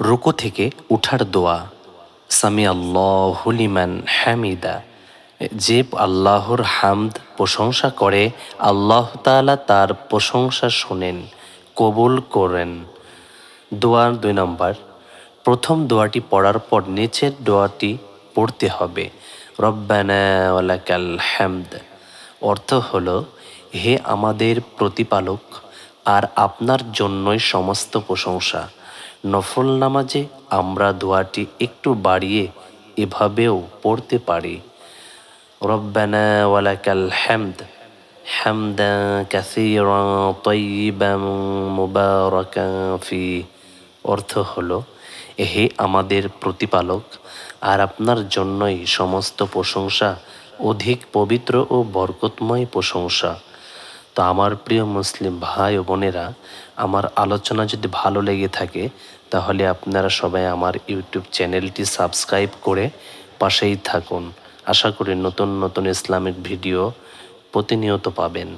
রুকু থেকে উঠার দোয়া। সামি আল্লাহুলিমান হ্যামিদা যে আল্লাহর হামদ প্রশংসা করে, আল্লাহ তাআলা তার প্রশংসা শোনেন, কবুল করেন। দোয়ার দুই নম্বর, প্রথম দোয়াটি পড়ার পর নিচের দোয়াটি পড়তে হবে। রব্বানা ওয়ালাকাল হ্যামদ অর্থ হল, হে আমাদের প্রতিপালক, আর আপনার জন্যই সমস্ত প্রশংসা। নফল নামাজে আমরা দোয়াটি একটু বাড়িয়ে এভাবেও পড়তে পারি রব্বানা ওয়ালাকাল হ্যামদ حمدا كثيرا طيبا مباركا فيه অর্থ হলো হে আমাদের প্রতিপালক আর আপনার জন্যই সমস্ত প্রশংসা অধিক পবিত্র ও বরকতময় প্রশংসা তো আমার প্রিয় মুসলিম ভাই ও বোনেরা, আমার আলোচনা যদি ভালো লেগে থাকে, তাহলে আপনারা সবাই আমার ইউটিউব চ্যানেলটি সাবস্ক্রাইব করে পাশেই থাকুন। আশা করি নতুন নতুন ইসলামিক ভিডিও প্রতিনিয়ত পাবেন।